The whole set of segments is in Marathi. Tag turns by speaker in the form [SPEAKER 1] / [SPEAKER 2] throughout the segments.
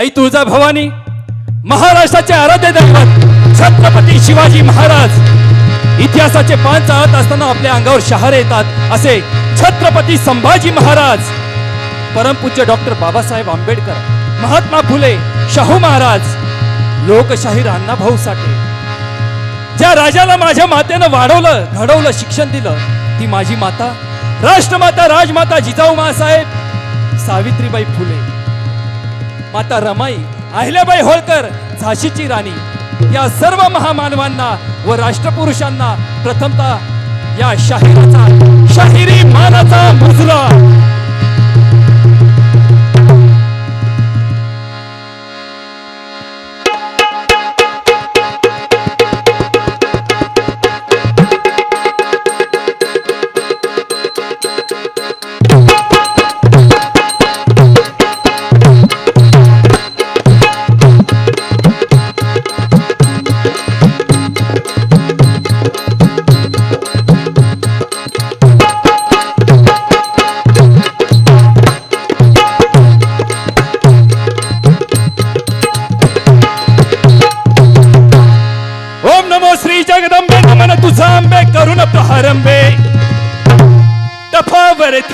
[SPEAKER 1] आई तुळजा भवानी महाराष्ट्राचे आराध्य दैवत छत्रपती शिवाजी महाराज. इतिहासाचे पान चाळत असताना आपल्या अंगावर शहारे येतात असे छत्रपती संभाजी महाराज. परमपूज्य डॉक्टर बाबासाहेब आंबेडकर महात्मा फुले शाहू महाराज लोकशाहीर अण्णाभाऊ साठे. ज्या राजाला माझ्या मातेनं वाढवलं घडवलं शिक्षण दिलं ती माझी माता राष्ट्रमाता राजमाता जिजाऊ मासाहेब सावित्रीबाई फुले. माता रमाई अहिल्याबाई होळकर झाशीची राणी. या सर्व महामानवांना व राष्ट्रपुरुषांना प्रथमतः या शाहिराचा शाहिरी मानाचा मुजरा.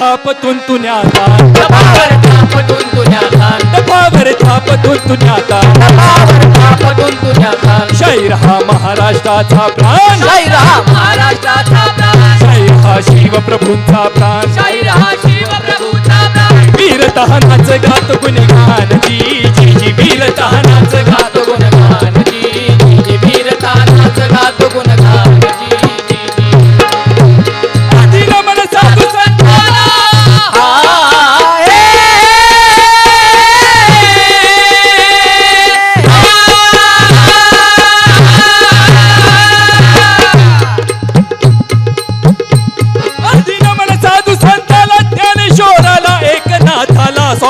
[SPEAKER 1] थाप तुंतुन्याता
[SPEAKER 2] तपावर थापटून तुझ्या खान
[SPEAKER 1] तफावर थाप तुंतुन्याता
[SPEAKER 2] तपावर तुझ्या खान
[SPEAKER 1] शाहीर हा महाराष्ट्राचा प्राण.
[SPEAKER 2] शाहीर हा महाराष्ट्राचा प्राण.
[SPEAKER 1] शाहीर हा शिवप्रभूंचा प्राण.
[SPEAKER 2] शाहीर हा शिवप्रभूचा प्राण.
[SPEAKER 1] वीर तहानाच गात गुणगान जी जी जी वीर तहानाच गात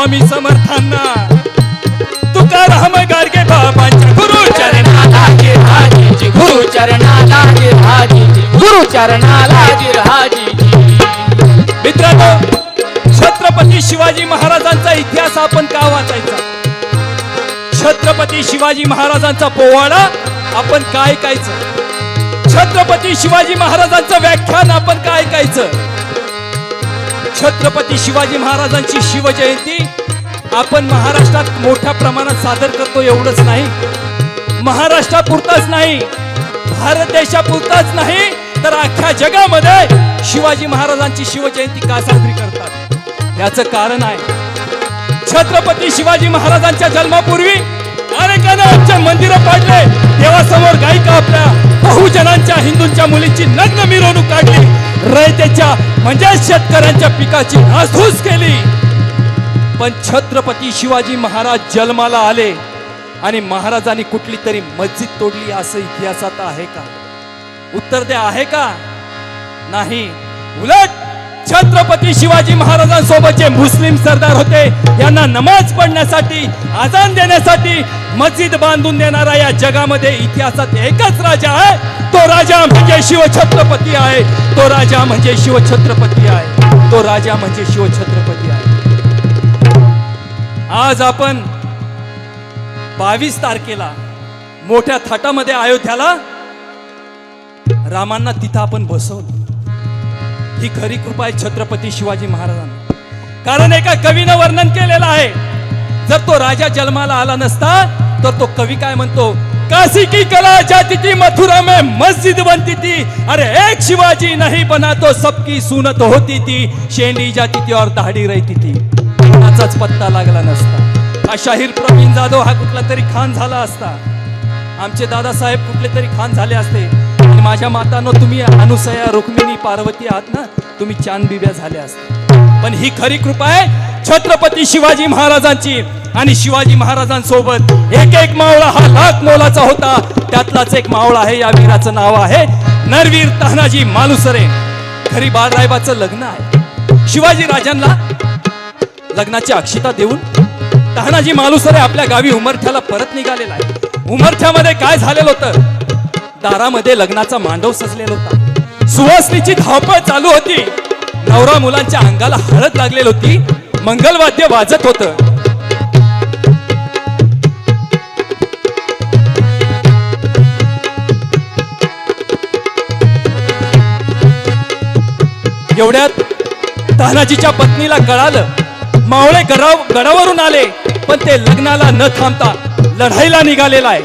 [SPEAKER 1] स्वामी समर्थांना. तुकाराम गारगे बाबांच्या गुरु
[SPEAKER 2] चरणाला गिरहाजी जी गुरु चरणाला गिरहाजी जी गुरु चरणाला गिरहाजी जी
[SPEAKER 1] मित्रांनो छत्रपती शिवाजी महाराजांचा इतिहास आपण का वाचायचा? छत्रपती शिवाजी महाराजांचा पोवाडा आपण काय ऐकायचं? छत्रपती शिवाजी महाराजांचं व्याख्यान आपण काय ऐकायचं? छत्रपती शिवाजी महाराजांची शिवजयंती आपण महाराष्ट्रात मोठ्या प्रमाणात सादर करतो एवढंच नाही. महाराष्ट्रापुरताच नाही. भारत देशापुरताच नाही. तर अख्ख्या जगामध्ये शिवाजी महाराजांची शिवजयंती का साजरी करतात? याचं कारण आहे छत्रपती शिवाजी महाराजांच्या जन्मापूर्वी अनेकांना मंदिरं पाडले. देवासमोर गायिका आपल्या बहुजनांच्या हिंदूंच्या मुलींची नग्न मिरवणूक काढली. रयतेच्या म्हणजे शेतकऱ्यांच्या पिकाची नासधूस केली. पण छत्रपती शिवाजी महाराज जन्माला आले आणि महाराजांनी कुठली तरी मस्जिद तोडली असं इतिहासात आहे का? उत्तर द्या आहे का? नाही. उलट छत्रपती शिवाजी महाराजांसोबत जे मुस्लिम सरदार होते. यांना नमाज पडण्यासाठी आजान देण्यासाठी मस्जिद बांधून देणारा या जगामध्ये इतिहासात एकच राजा आहे. तो राजा म्हणजे शिवछत्रपती आहे. तो राजा म्हणजे शिवछत्रपती आहे. तो राजा म्हणजे शिवछत्रपती आज आपण बावीस तारखेला मोठ्या थाटामध्ये अयोध्याला रामांना तिथं आपण बसवलं. ही खरी कृपा आहे छत्रपती शिवाजी महाराजांना. कारण एका कवीनं वर्णन केलेलं आहे जर तो राजा जन्माला आला नसता तर तो कवी काय म्हणतो? काशी की कला जाती थी मथुरा में मस्जिद बनती थी. अरे एक शिवाजी नहीं बना तो सबकी सुनत होती थी. शेंडी जाती थी और दाढी रहती थी. कुणाचाच पत्ता लागला नसता. हा शाहीर प्रवीण जाधव हा कुठला तरी खान झाला असता. आमचे दादासाहेब कुठले तरी खान झाले असते. आणि माझ्या मातानो तुम्ही अनुसया रुक्मिणी पार्वती आहात ना तुम्ही चांद बिब्या झाल्या असते. पण ही खरी कृपा आहे छत्रपती शिवाजी महाराजांची. आणि शिवाजी महाराजांसोबत एक एक मावळा हा लाख मोलाचा होता. त्यातलाच एक मावळा आहे या वीराचं नाव आहे नरवीर तानाजी मालुसरे. खरी बाळरायबाचं लग्न आहे. शिवाजी राजांना लग्नाची अक्षिता देऊन तहानाजी मालुसरे आपल्या गावी उमरठ्याला परत निघालेला आहे. उमरठ्यामध्ये काय झालेलं होतं? दारामध्ये लग्नाचा मांडव सजलेला होता. सुवासनीची धावपळ चालू होती. नवरा मुलांच्या अंगाला हळद लागलेली होती. मंगलवाद्य वाजत होत. एवढ्यात तहानाजीच्या पत्नीला कळालं मावळे गडाव गडावरून आले पण ते लग्नाला न थांबता लढाईला निघालेला आहे.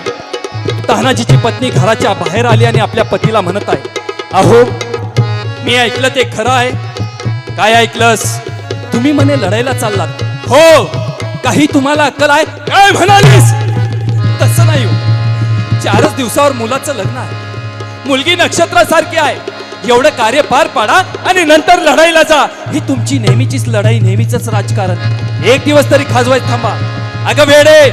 [SPEAKER 1] तानाजीची पत्नी घराच्या बाहेर आली आणि आपल्या पतीला म्हणत आहे अहो मी ऐकलं ते खरं आहे. काय ऐकलंस? तुम्ही म्हणे लढाईला चाललात. हो काही तुम्हाला अक्कल आहे? काय म्हणालीस? तसं नाही हो. चारच दिवसावर मुलाचं लग्न आहे. मुलगी नक्षत्रासारखी आहे. एवढं कार्य पार पाडा आणि नंतर लढाईला जा. ही तुमची नेहमीचीच लढाई नेहमीच राजकारण. एक दिवस तरी खाजवायच थांबा. अगं वेडे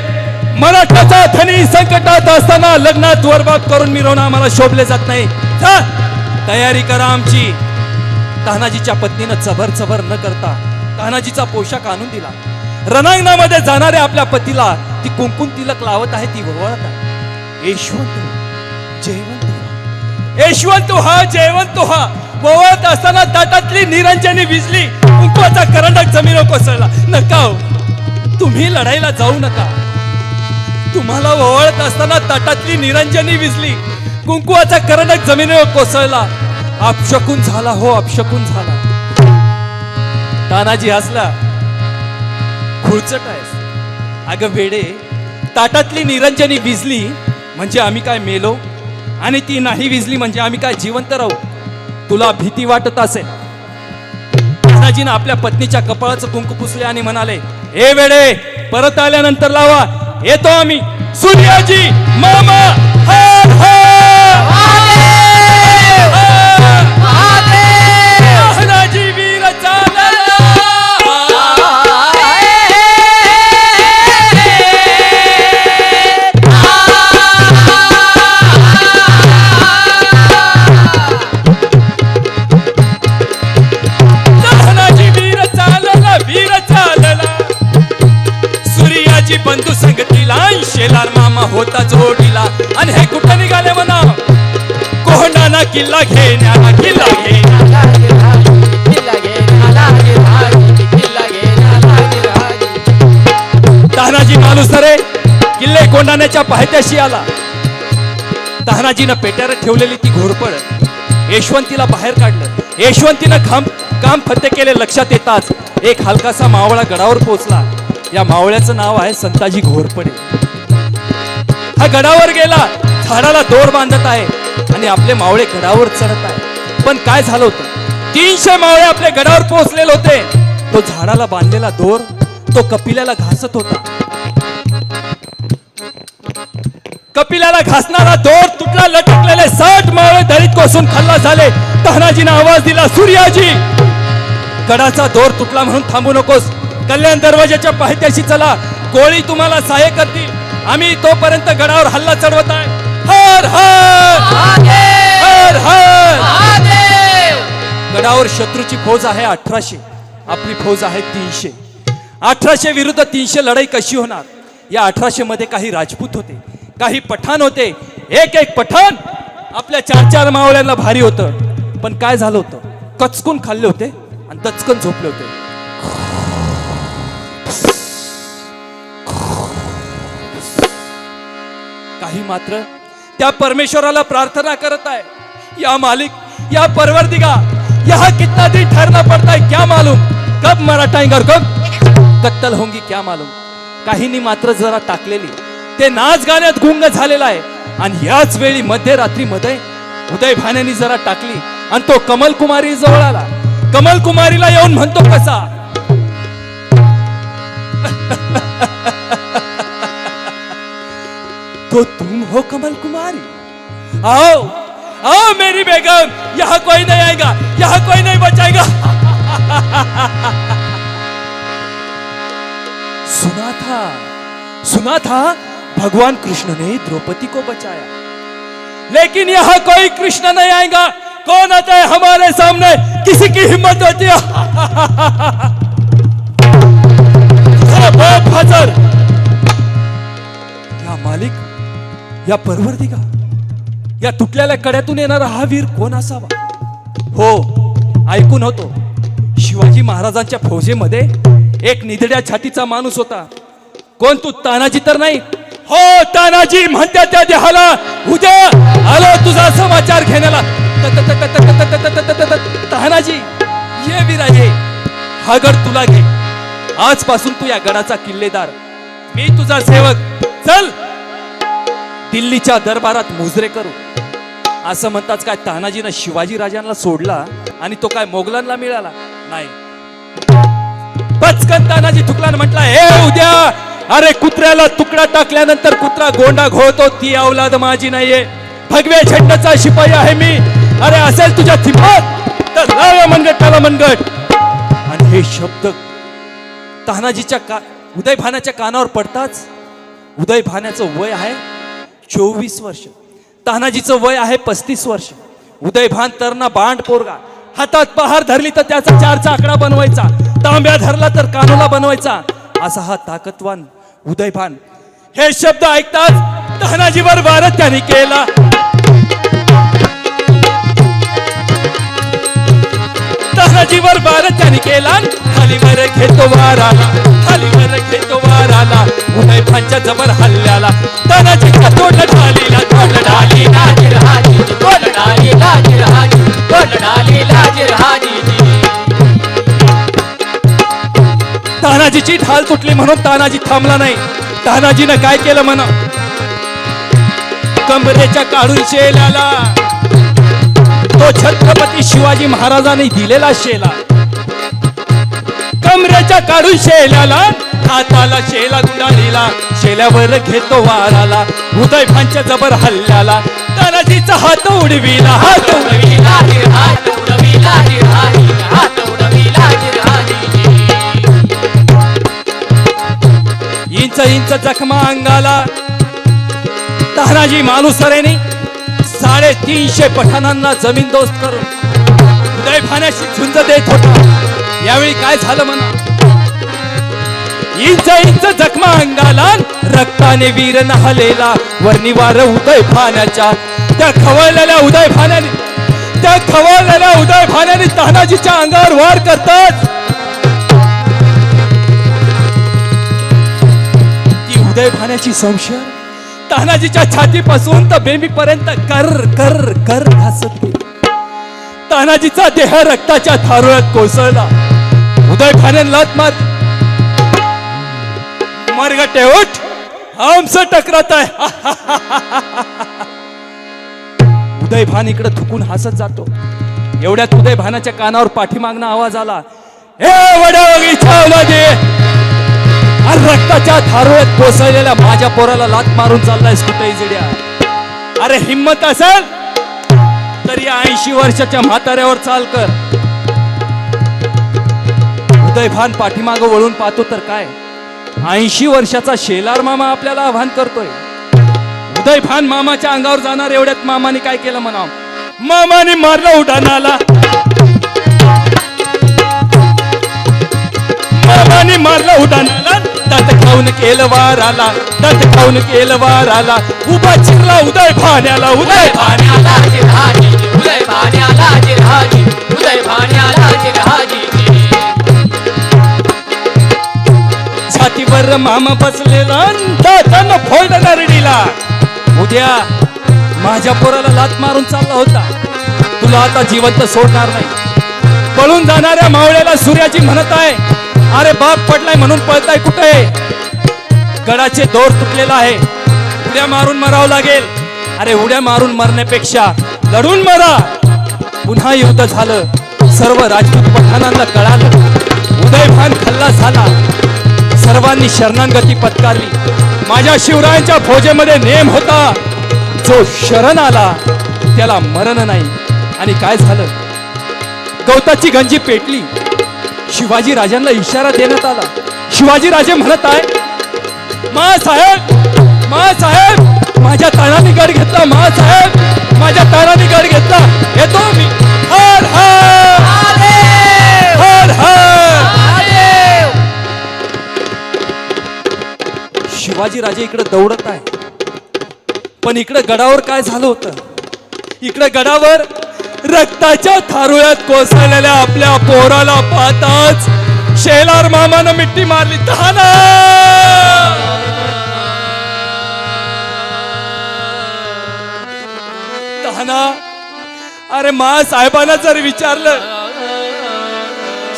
[SPEAKER 1] मराठाचा धनी संकटात असताना लग्नात वरबाग करून मिरवणं आम्हाला शोभले जात नाही. जा, तयारी करा आमची. तानाजीच्या पत्नीनं चभर चभर न करता तानाजीचा पोशाख आणून दिला. रणांगणामध्ये जाणाऱ्या आपल्या पतीला ती कुंकुम तिलक लावत आहे ती वळत आहे. यशवंत जयवंत. यशवंत हा जयवंत हा. वळत असताना ताटातली निरंजनी विजली. कुंकवाचा करंडक जमिनीवर कोसळला. नका हो. तुम्ही लढाईला जाऊ नका. तुम्हाला ओवळत असताना ताटातली निरंजनी विजली. कुंकुवाचा करंडक जमिनीवर कोसळला. अपशकून झाला हो अपशकून झाला. तानाजी हसला. खुळचट आहेस. अगं वेडे ताटातली निरंजनी विजली म्हणजे आम्ही काय मेलो? आणि ती नाही विजली म्हणजे आम्ही काय जिवंत राहू? तुला भीती वाटत असेल. दादाजीनं आपल्या पत्नीच्या कपाळाचं कुंकू पुसले आणि म्हणाले ए वेडे परत आल्यानंतर लावा. येतो आम्ही. सूर्याजी मामा. त्याची बंधू संगतीला शेलार मामा होता जोडीला. आणि हे कुठं निघाले म्हणा? कोहंडाना किल्ला घेण्याला किल्ला तानाजी माणूस रे किल्ले कोंडाण्याच्या पायथ्याशी आला. तानाजीनं पेट्यावर ठेवलेली ती घोरपड यशवंतीला बाहेर काढलं. यशवंतीनं खांब काम फत्ते केले लक्षात येताच एक हलकासा मावळा गडावर पोहोचला. या मावळ्याचं नाव आहे संताजी घोरपडे. हा गडावर गेला झाडाला दोर बांधत आहे आणि आपले मावळे गडावर चढत आहे. पण काय झालं होतं? तीनशे मावळे आपल्या गडावर पोहोचलेले होते. तो झाडाला बांधलेला दोर तो कपिल्याला घासत होता. कपिल्याला घासणारा दोर तुटला लटकलेले साठ मावळे दरीत कोसून खाल्ला झाले. तहनाजीने आवाज दिला सूर्याजी गडाचा दोर तुटला म्हणून थांबू नकोस. कल्याण दरवाजाच्या पायथ्याशी चला. कोळी तुम्हाला सहाय्य करतील. आम्ही तोपर्यंत गडावर हल्ला चढवत आहे. हर हर! हर हर! गडावर शत्रूची फौज आहे अठराशे. आपली फौज आहे तीनशे. अठराशे विरुद्ध तीनशे लढाई कशी होणार? या अठराशे मध्ये काही राजपूत होते काही पठाण होते. एक एक पठाण आपल्या चार चार मावळ्यांना भारी होतं. पण काय झालं होतं? कचकून खाल्ले होते आणि दचकन झोपले होते. काही मात्र त्या परमेश्वराला प्रार्थना करत आहे. या मालिक या परवरदिगा यहाँ कितना दिन ठहरना पड़ता है क्या मालूम? कब मरा कब? कत्तल होंगी क्या मालूम? काहींनी मात्र जरा टाकलेली. ते नाच गाण्यात गुंग झालेला आहे. आणि याच वेळी मध्यरात्री मध्ये उदय भानेनी जरा टाकली. आणि तो कमल कुमारी जवळ आला. कमल कुमारीला येऊन म्हणतो कसा? तो तुम हो कमल कुमारी। आओ आओ मेरी बेगम, यहाँ कोई नहीं आएगा, यहाँ कोई नहीं बचाएगा। सुना था सुना था, भगवान कृष्ण ने द्रौपदी को बचाया। लेकिन यहाँ कोई कृष्ण नहीं आएगा, कौन आता है हमारे सामने? किसी की हिम्मत होती है। जरा बाप, हजर। या मालिक या परवर्दिका या तुटलेल्या कड्यातून येणारा हा वीर कोण असावा हो ऐकून होतो शिवाजी महाराजांच्या फौजेमध्ये एक निधड्या छातीचा माणूस होता कोण तू तानाजी तर नाही हो तानाजी म्हणत्या त्या देहाला उद्या आलो तुझा समाचार घेण्याला तानाजी ये विराजे हा गड तुला घे आजपासून तू या गडाचा किल्लेदार मी तुझा सेवक चल दिल्लीच्या दरबारात मुजरे करू. असं म्हणताच काय तानाजीनं शिवाजी राजांना सोडला आणि तो काय मोगलांना मिळाला? नाही. पचकन तानाजी थुकला म्हटला हे उद्या अरे कुत्र्याला तुकडा टाकल्यानंतर कुत्रा गोंडा घोळतो ती औलाद माझी नाहीये. भगव्या झेंडाचा शिपाई आहे मी. अरे असेल तुझ्या थिंबात तर लाव्या मनगट त्याला मनगट. आणि हे शब्द तानाजीच्या का उदय भाण्याच्या कानावर पडताच उदय भाण्याचं वय आहे. चोवीस वर्ष. तानाजीचं वय आहे पस्तीस वर्ष. उदयभान तरणा बांड पोरगा. हातात पहार धरली तर त्याचा चारचा आकडा बनवायचा. तांब्या धरला तर कानोला बनवायचा. असा हा ताकदवान उदयभान. हे शब्द ऐकताच तानाजीवर वारत त्यांनी केला. तानाजीवर बार त्यांनी केला. खालीवर घेतो वाराला खालीवर घेतो वाराला. उदय फांच्या जबर हल्ल्याला. तानाजीच्या तोंड ढालीला तोंड ढाली
[SPEAKER 2] लाजी राजी तोंड डाली लाजी राजी तोंड डाली लाजी राजी
[SPEAKER 1] तानाजीची ढाल तुटली म्हणून तानाजी थांबला नाही. तानाजीनं काय केलं म्हण? कंबरेच्या काढून शेल्याला तो छत्रपती शिवाजी महाराजांनी दिलेला शेला. कमरेच्या काढून शेल्याला हाताला शेला गुंडाळीला शेल्यावर घेतो वाराला उदय भानच्या जबर हल्ल्याला. तानाजीचा हात उडविला. हात उडविला
[SPEAKER 2] हात
[SPEAKER 1] इंच इंच जखमा अंगाला. तानाजी मालुसरेने साडेतीनशे पठाणांना जमीन दोस्त करून उदय भाण्याशी झुंज देत होता. यावेळी काय झालं म्हणा? इंच इंच जखमा अंगाला रक्ताने वीर नहलेला वर्णिवार उदय भाण्याच्या. त्या खवळलेल्या उदय भाण्याने त्या खवळलेल्या उदय भाण्याने तानाजीच्या अंगावर वार करतात. ती उदय भाण्याची संशय? तानाजीच्या छातीपासून तर बेमीपर्यंत कर कर कर घासत तानाजीचा देह रक्ताच्या थारोळ्यात कोसळला. उदय खाने लात मार मरगटे उठ. हमसे टकरात आहे. उदय भान इकडे थुकून हसत जातो. एवढ्यात उदय भानाच्या कानावर पाठीमागणं आवाज आला. हे वड्या वगळीच्या अरे रक्ताच्या धारोळ्यात कोसळलेल्या माझ्या पोराला लात मारून चाललाय कुठेही जिड्या अरे हिंमत असेल? तर या ऐंशी वर्षाच्या म्हाताऱ्यावर चाल कर. हृदयभान पाठीमाग वळून पाहतो तर काय? ऐंशी वर्षाचा शेलार मामा आपल्याला आव्हान करतोय. उदयभान मामाच्या अंगावर जाणार एवढ्यात मामाने काय केलं म्हणा मामाने मारलं उडाणाला मामाने मारलं उडाणाला दात खाऊन केलं वाराला दात खाऊन केलं वाराला. उभा चिरला उदय भाण्याला उदय
[SPEAKER 2] उदय भाण्या उदय भाण्या लाज उदय भाण्या लाज
[SPEAKER 1] छातीवर मामा बसलेला दातानं फोड नरडीला. उद्या माझ्या पोराला लात मारून चालला होता. तुला आता जिवंत सोडणार नाही. पळून जाणाऱ्या मावळ्याला सूर्याची म्हणत आहे अरे बाप पडलाय म्हणून पळताय कुठे? गडाचे दोर तुटलेला आहे. उड्या मारून मरावं लागेल. अरे उड्या मारून मरण्यापेक्षा लढून मरा. पुन्हा युद्ध झालं. सर्व राजपूत पठाणांना कळालं उदयभान खल्ला झाला. सर्वांनी शरणांगती पत्कारली. माझ्या शिवरायांच्या फौजेमध्ये नेम होता. जो शरण आला त्याला मरण नाही. आणि काय झालं? गवताची गंजी पेटली. शिवाजी राजांना इशारा देण्यात आला. शिवाजी राजे म्हणत आहे मा साहेब मा साहेब माझ्या तानाने गड घेतला मा साहेब माझ्या तानाने गड घेतला. येतो मी. हर हर हर हर. शिवाजी राजे इकडे दौडत आहे पण इकडे गडावर काय झालं होतं? इकडे गडावर रक्ताच्या थारुळ्यात कोसळलेल्या आपल्या पोराला पाहताच शेलार मामानं मिट्टी मारली. तहाना! तहाना! अरे मा साहेबांना जर विचारलं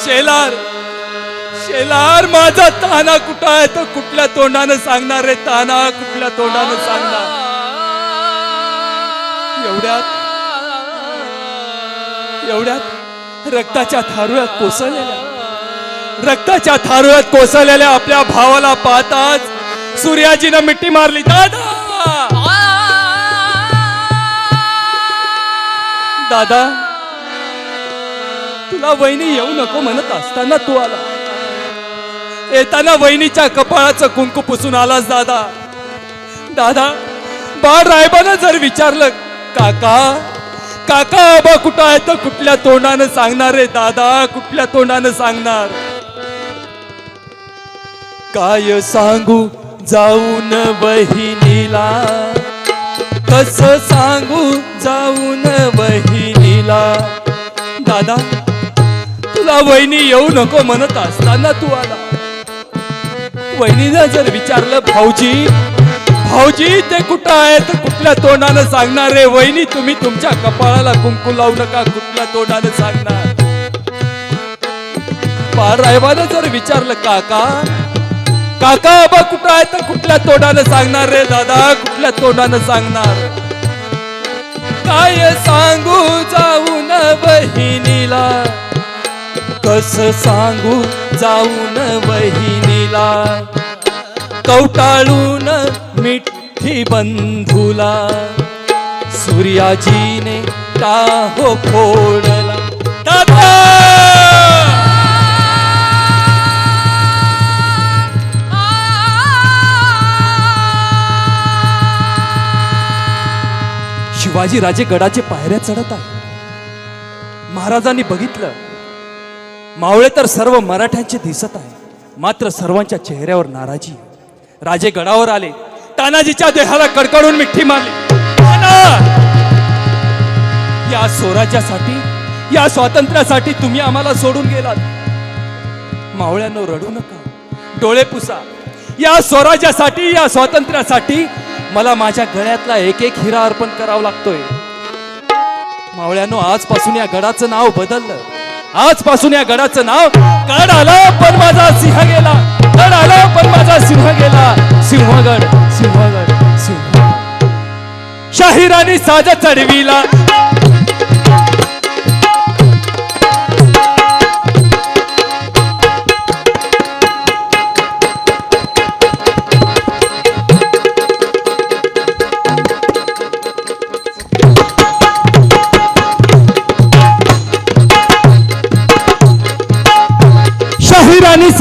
[SPEAKER 1] शेलार शेलार माझा ताना कुठं आहे? तर कुठल्या तोंडानं सांगणार रे ताना कुठल्या तोंडानं सांगणार? एवढ्यात एवढ्यात रक्ताच्या थारुळ्यात कोसळलेल्या रक्ताच्या थारुळ्यात कोसळलेल्या आपल्या भावाला पाहताच सूर्याजीनं मिट्टी मारली दादा! दादा तुला वहिनी येऊ नको म्हणत असताना तू आला. येताना वहिनीच्या कपाळाचं कुंकू पुसून आलास दादा. दादा बाळ रायबानं जर विचारलं काका काका आबा कुठं आहे तर कुठल्या तोंडानं सांगणार रे दादा? कुठल्या तोंडानं सांगणार? काय सांगू जाऊन बहिणीला? कस सांगू जाऊन बहिणीला? दादा तुला वहिनी येऊ नको म्हणत असताना तू आला. वहिनीनं जर विचारलं भाऊजी भाऊजी ते कुठं आहेत? कुठल्या तोंडानं सांगणार रे? वहिनी तुम्ही तुमच्या कपाळाला कुंकू लावू नका. कुठल्या तोंडानं सांगणार? पारायबानं जर विचारलं काका काका आबा कुठं आहे तर कुठल्या तोंडानं सांगणार रे दादा? कुठल्या तोंडानं सांगणार? काय सांगू जाऊन बहिणीला? कस सांगू जाऊन बहिणीला? कवटाळून मिठी बंधुला सूर्याजीने टाहो फोडला दादा! शिवाजी राजे गडाचे पायऱ्या चढत आहे महाराजांनी बघितलं. मावळे तर सर्व मराठ्यांचे दिसत आहे मात्र सर्वांच्या चेहऱ्यावर नाराजी राजे गडावर आले. तानाजीच्या देहाला कडकडून मिठी मारली. या स्वराज्यासाठी या स्वातंत्र्यासाठी तुम्ही आम्हाला सोडून गेलात. मावळ्यांनो रडू नका. डोळे पुसा. या स्वराज्यासाठी या स्वातंत्र्यासाठी मला माझ्या गळ्यातला एक एक हिरा अर्पण करावा लागतोय. मावळ्यानो आजपासून या गडाचं नाव बदललं. आजपासून या गडाचं नाव गड आला पण माझा सिंह गेला. गड आला पण माझा सिंह गेला. सिंहगड सिंहगड सिंह. शाहिराने साजा चढविला.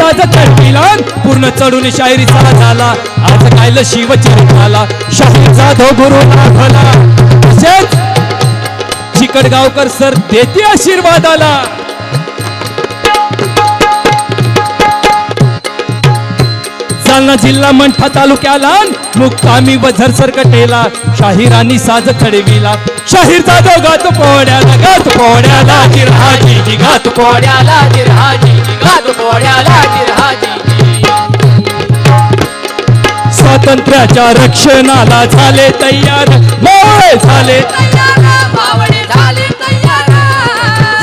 [SPEAKER 1] शाहिरानी साजा पूर्ण चढून शाहिरी सारा झाला. आज कायला शिवचरित्राला? शाहीर जाधव गुरु नाभला तसेच चिकडगावकर सर देते आशीर्वादाला. जालना जिल्हा मंठा तालुक्याला मुक्कामी वझर झरसर कटेला शाहिरांनी साज खडविला. शाहीरचा जाधव गात पोहड्याला गात पोहड्याला जिरहाजी गात
[SPEAKER 2] पोड्याला जिरहाजी गात पोड्याला जिरहाजी
[SPEAKER 1] स्वातंत्र्याच्या रक्षणाला झाले तयार मोळे झाले.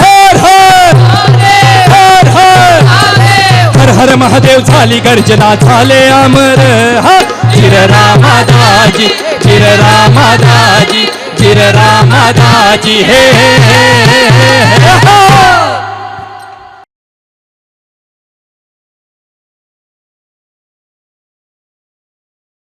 [SPEAKER 1] हर हर हर हर. हर हर महादेव झाली गर्जना झाले अमर. हा चिर रामादाजी चिर रामादाजी चिररामादाची हे हे, हे, हे, हे,